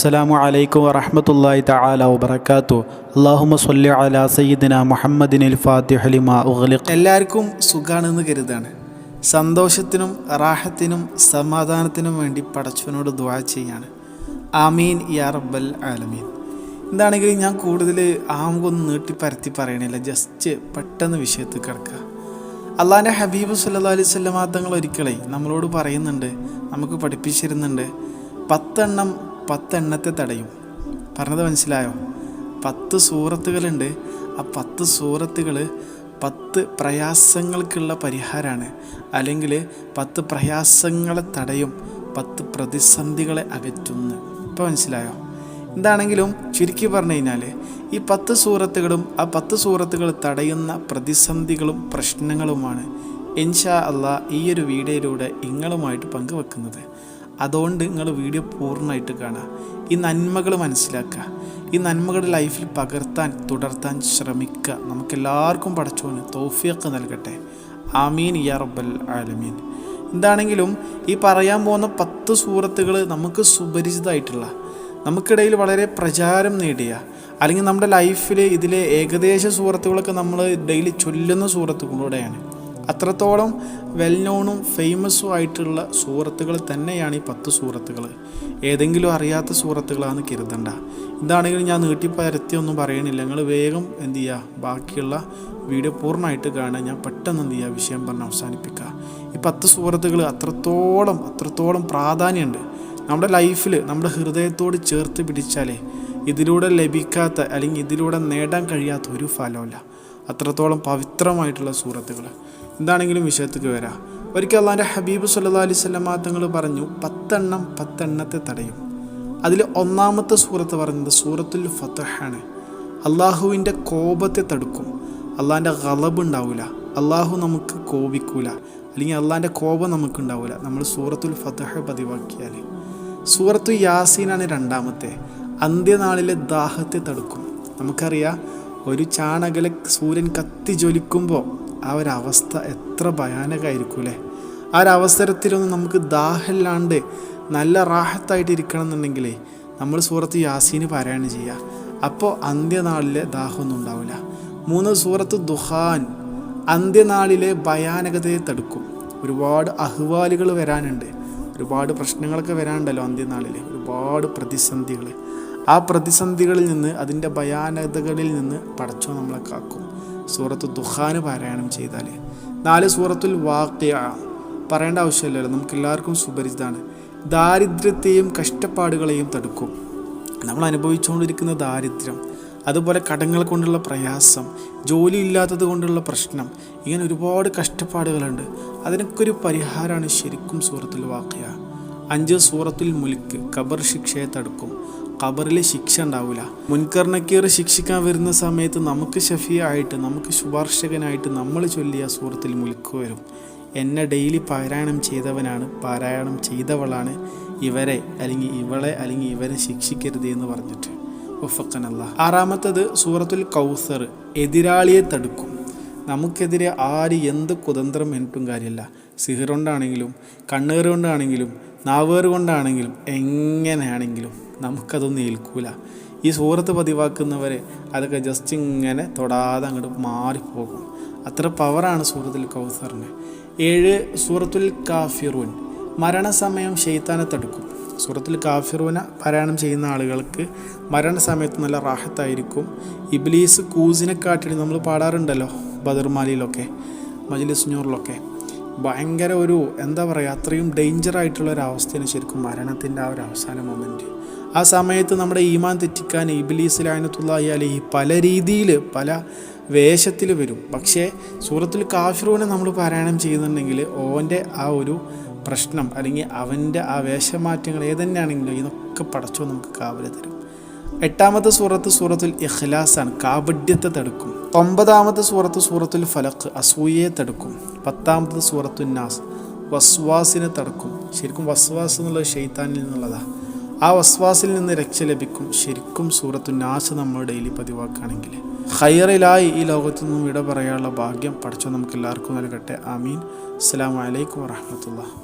അസ്സലാമു അലൈക്കും വറഹ്മത്തുള്ളാഹി തആല വബറകാതു അല്ലാഹുമ്മ സ്വല്ലി അലാ സയ്യിദിന മുഹമ്മദിനിൽ ഫാത്തിഹ ലിമാ എല്ലാവർക്കും സുഖാണെന്ന് കരുതാണ്. സന്തോഷത്തിനും റാഹത്തിനും സമാധാനത്തിനും വേണ്ടി പടച്ചവനോട് ദുആ ചെയ്യാണ്. ആമീൻ യാ റബ്ബൽ ആലമീൻ. എന്താണെങ്കിലും ഞാൻ കൂടുതൽ ആമുഖം നീട്ടി പരത്തി പറയണില്ല. ജസ്റ്റ് പെട്ടെന്ന് വിഷയത്തിൽ കിടക്കുക. അള്ളാഹിന്റെ ഹബീബ് സല്ലാ അലൈഹി സ്വല്ലം തങ്ങൾ ഒരിക്കലേ നമ്മളോട് പറയുന്നുണ്ട് നമുക്ക് പഠിപ്പിച്ചിരുന്നുണ്ട് പത്തെണ്ണം പത്തെണ്ണത്തെ തടയും. പറഞ്ഞത് മനസ്സിലായോ? പത്ത് സൂറത്തുകളുണ്ട്. ആ പത്ത് സൂറത്തുകൾ പത്ത് പ്രയാസങ്ങൾക്കുള്ള പരിഹാരമാണ് അല്ലെങ്കിൽ പത്ത് പ്രയാസങ്ങളെ തടയും പത്ത് പ്രതിസന്ധികളെ അകറ്റുന്നു. ഇപ്പോൾ മനസ്സിലായോ? എന്താണെങ്കിലും ചുരുക്കി പറഞ്ഞു കഴിഞ്ഞാൽ ഈ പത്ത് സൂറത്തുകളും ആ പത്ത് സൂറത്തുകൾ തടയുന്ന പ്രതിസന്ധികളും പ്രശ്നങ്ങളുമാണ് ഇൻഷാ അള്ളാ ഈ ഒരു വീഡിയോയിലൂടെ നിങ്ങളുമായിട്ട് പങ്കുവെക്കുന്നത്. അതുകൊണ്ട് നിങ്ങൾ വീഡിയോ പൂർണമായിട്ട് കാണുക. ഈ നന്മകൾ മനസ്സിലാക്കുക. ഈ നന്മകൾ ലൈഫിൽ പകർത്താൻ തുടർത്താൻ ശ്രമിക്കുക. നമുക്കെല്ലാവർക്കും പഠിച്ചോന് തോഫിയൊക്കെ നൽകട്ടെ. ആമീൻ യാ റബ്ബൽ ആലമീൻ. എന്താണെങ്കിലും ഈ പറയാൻ പോകുന്ന പത്ത് സൂറത്തുകൾ നമുക്ക് സുപരിചിതമായിട്ടുള്ള നമുക്കിടയിൽ വളരെ പ്രചാരം നേടിയ അല്ലെങ്കിൽ നമ്മുടെ ലൈഫിൽ ഇതിലെ ഏകദേശ സൂറത്തുകളൊക്കെ നമ്മൾ ഡെയിലി ചൊല്ലുന്ന സുഹൃത്തുക്കളൂടെയാണ് അത്രത്തോളം വെൽ നോണും ഫേമസും ആയിട്ടുള്ള സൂറത്തുകൾ തന്നെയാണ് ഈ പത്ത് സൂറത്തുകൾ ഏതെങ്കിലും അറിയാത്ത സൂറത്തുകളാണെന്ന് കരുതണ്ട. ഇതാണെങ്കിലും ഞാൻ നീട്ടിപ്പരത്തി ഒന്നും പറയണില്ല. നിങ്ങൾ വേഗം എന്ത് ചെയ്യുക ബാക്കിയുള്ള വീഡിയോ പൂർണമായിട്ട് കാണാൻ ഞാൻ പെട്ടെന്ന് എന്ത് ചെയ്യുക വിഷയം പറഞ്ഞ് അവസാനിപ്പിക്കുക. ഈ പത്ത് സൂറത്തുകൾ അത്രത്തോളം അത്രത്തോളം പ്രാധാന്യമുണ്ട്. നമ്മുടെ ലൈഫിൽ നമ്മുടെ ഹൃദയത്തോട് ചേർത്ത് പിടിച്ചാലേ ഇതിലൂടെ ലഭിക്കാത്ത അല്ലെങ്കിൽ ഇതിലൂടെ നേടാൻ കഴിയാത്ത ഒരു ഫലമില്ല അത്രത്തോളം പവിത്രമായിട്ടുള്ള സൂറത്തുകൾ. എന്താണെങ്കിലും വിഷയത്തേക്ക് വരാം. ഒരിക്കൽ അള്ളാന്റെ ഹബീബ് സല്ലാ അലൈഹി സ്വലമാ തങ്ങൾ പറഞ്ഞു പത്തെണ്ണം പത്തെണ്ണത്തെ തടയും. അതിൽ ഒന്നാമത്തെ സൂറത്ത് പറഞ്ഞത് സൂറത്തുൽ ഫത്തഹാണ് അള്ളാഹുവിന്റെ കോപത്തെ തടുക്കും. അള്ളാഹിന്റെ ഗളബ് ഉണ്ടാവില്ല അള്ളാഹു നമുക്ക് കോപിക്കൂല. അല്ലെങ്കിൽ അള്ളാഹിന്റെ കോപം നമുക്ക് ഉണ്ടാവില്ല നമ്മൾ സൂറത്തുൽ ഫത്തഹ പതിവാക്കിയാൽ. സൂറത്തു യാസീനാണ് രണ്ടാമത്തെ. അന്ത്യനാളിലെ ദാഹത്തെ തടുക്കും. നമുക്കറിയാം ഒരു ചാണകല സൂര്യൻ കത്തി ജ്വലിക്കുമ്പോൾ ആ അവസ്ഥ എത്ര ഭയാനകമായിരിക്കും അല്ലേ ആ അവസരത്തിലൊന്നും നമുക്ക് ദാഹമില്ലാണ്ട് നല്ല റാഹത്തായിട്ട് ഇരിക്കണം എന്നുണ്ടെങ്കിലേ നമ്മൾ സൂറത്ത് യാസീന് പാരായണം ചെയ്യുക അപ്പോൾ അന്ത്യനാളിലെ ദാഹമൊന്നും ഉണ്ടാവില്ല മൂന്ന് സൂറത്ത് ദുഹാൻ അന്ത്യനാളിലെ ഭയാനകതയെ തടുക്കും. ഒരുപാട് അഹ്വാലുകൾ വരാനുണ്ട്. ഒരുപാട് പ്രശ്നങ്ങളൊക്കെ വരാനുണ്ടല്ലോ അന്ത്യനാളിൽ ഒരുപാട് പ്രതിസന്ധികൾ ആ പ്രതിസന്ധികളിൽ നിന്ന് അതിന്റെ ഭയാനകതകളിൽ നിന്ന് പടച്ചോ നമ്മളെ കാക്കും. സൂറത്ത് ദുഹാന് പാരായണം ചെയ്താൽ നാല് സൂറത്തുൽ വാക്യ പറയേണ്ട ആവശ്യമില്ലല്ലോ നമുക്ക് എല്ലാവർക്കും സുപരിചിതമാണ്. ദാരിദ്ര്യത്തെയും കഷ്ടപ്പാടുകളെയും തടുക്കും. നമ്മൾ അനുഭവിച്ചുകൊണ്ടിരിക്കുന്ന ദാരിദ്ര്യം അതുപോലെ കടങ്ങൾ കൊണ്ടുള്ള പ്രയാസം ജോലി ഇല്ലാത്തത് കൊണ്ടുള്ള പ്രശ്നം ഇങ്ങനെ ഒരുപാട് കഷ്ടപ്പാടുകളുണ്ട്. അതിനൊക്കെ ഒരു പരിഹാരമാണ് ശരിക്കും സൂറത്തുൽ വാക്യ അഞ്ച് സൂറത്തുൽ മുലിക്ക് ഖബർ ശിക്ഷയെ തടുക്കും. ഖബറിൽ ശിക്ഷ ഉണ്ടാവില്ല മുൻകർണക്കീർ ശിക്ഷിക്കാൻ വരുന്ന സമയത്ത് നമുക്ക് ഷഫിയായിട്ട് നമുക്ക് ശുപാർശകനായിട്ട് നമ്മൾ ചൊല്ലിയ സൂറത്തിൽ മുൽക്ക് വരും. എന്നെ ഡെയിലി പാരായണം ചെയ്തവനാണ് പാരായണം ചെയ്തവളാണ് ഇവരെ അല്ലെങ്കിൽ ഇവളെ അല്ലെങ്കിൽ ഇവരെ ശിക്ഷിക്കരുത് എന്ന് പറഞ്ഞിട്ട്. ഒഫക്കനല്ല ആറാമത്തത് സൂറത്തുൽ കൗസർ എതിരാളിയെ തടുക്കും. നമുക്കെതിരെ ആര് എന്ത് കുതന്ത്രം എന്നിട്ടും കാര്യമില്ല. സിഹിർ കൊണ്ടാണെങ്കിലും കണ്ണേറ് നാവേറ് എങ്ങനെയാണെങ്കിലും. നമുക്കതൊന്നും ഏൽക്കൂല ഈ സൂറത്ത് പതിവാക്കുന്നവരെ അതൊക്കെ ജസ്റ്റ് ഇങ്ങനെ തൊടാതെ അങ്ങോട്ട് മാറിപ്പോകും. അത്ര പവറാണ് സൂറത്തുൽ കൗസറിന്. ഏഴ് സൂറത്തുൽ കാഫിറൂൻ. മരണസമയം ഷെയ്ത്താനെ തടുക്കും. സൂറത്തുൽ കാഫിറൂന പാരായണം ചെയ്യുന്ന ആളുകൾക്ക് മരണസമയത്ത് നല്ല റാഹത്തായിരിക്കും. ഇബ്ലീസ് കൂസിനെ കാട്ടി നമ്മൾ പാടാറുണ്ടല്ലോ ബദർമാലിയിലൊക്കെ മജിലിസ്നൂറിലൊക്കെ ഭയങ്കര ഒരു എന്താ പറയുക അത്രയും ഡേഞ്ചർ ആയിട്ടുള്ള ഒരു അവസ്ഥയാണ് ശരിക്കും മരണത്തിന്റെ ആ ഒരു അവസാന മൊമെന്റ് ആ സമയത്ത് നമ്മുടെ ഈമാൻ തെറ്റിക്കാൻ ഇബിലീസ് ലാനത്തുള്ളി അലി പല രീതിയിൽ പല വേഷത്തിൽ വരും. പക്ഷേ സൂറത്തിൽ കാഫിറൂനെ നമ്മൾ പാരായണം ചെയ്യുന്നുണ്ടെങ്കിൽ ഓന്റെ ആ ഒരു പ്രശ്നം അല്ലെങ്കിൽ അവന്റെ ആ വേഷമാറ്റങ്ങൾ ഏതന്നെയാണെങ്കിലും ഇതൊക്കെ പടച്ചോ നമുക്ക് കാവൽ തരും. എട്ടാമത്തെ സൂറത്ത് സൂറത്തുൽ ഇഖ്ലാസാണ്. കാപഡ്യത്തെ തടുക്കും. ഒമ്പതാമത്തെ സൂറത്ത് സൂറത്തുൽ ഫലക്ക് അസൂയയെ തടുക്കും. പത്താമത്തെ സൂറത്തുൽ നാസ് വസ്വാസിനെ തടുക്കും. ശരിക്കും വസ്വാസ് എന്നുള്ളത് ഷെയ്ത്താനിൽ നിന്നുള്ളതാണ് ആ വസ്വാസിൽ നിന്ന് രക്ഷ ലഭിക്കും. ശരിക്കും സൂറത്തു നാശ നമ്മൾ ഡെയിലി പതിവാക്കുകയാണെങ്കിൽ. ഹൈറിലായി ഈ ലോകത്തു നിന്നും വിട പറയാനുള്ള ഭാഗ്യം പഠിച്ചു നമുക്ക് എല്ലാവർക്കും നൽകട്ടെ. ആമീൻ. അസ്സാം വലൈക്കും വാഹമത്തുള്ള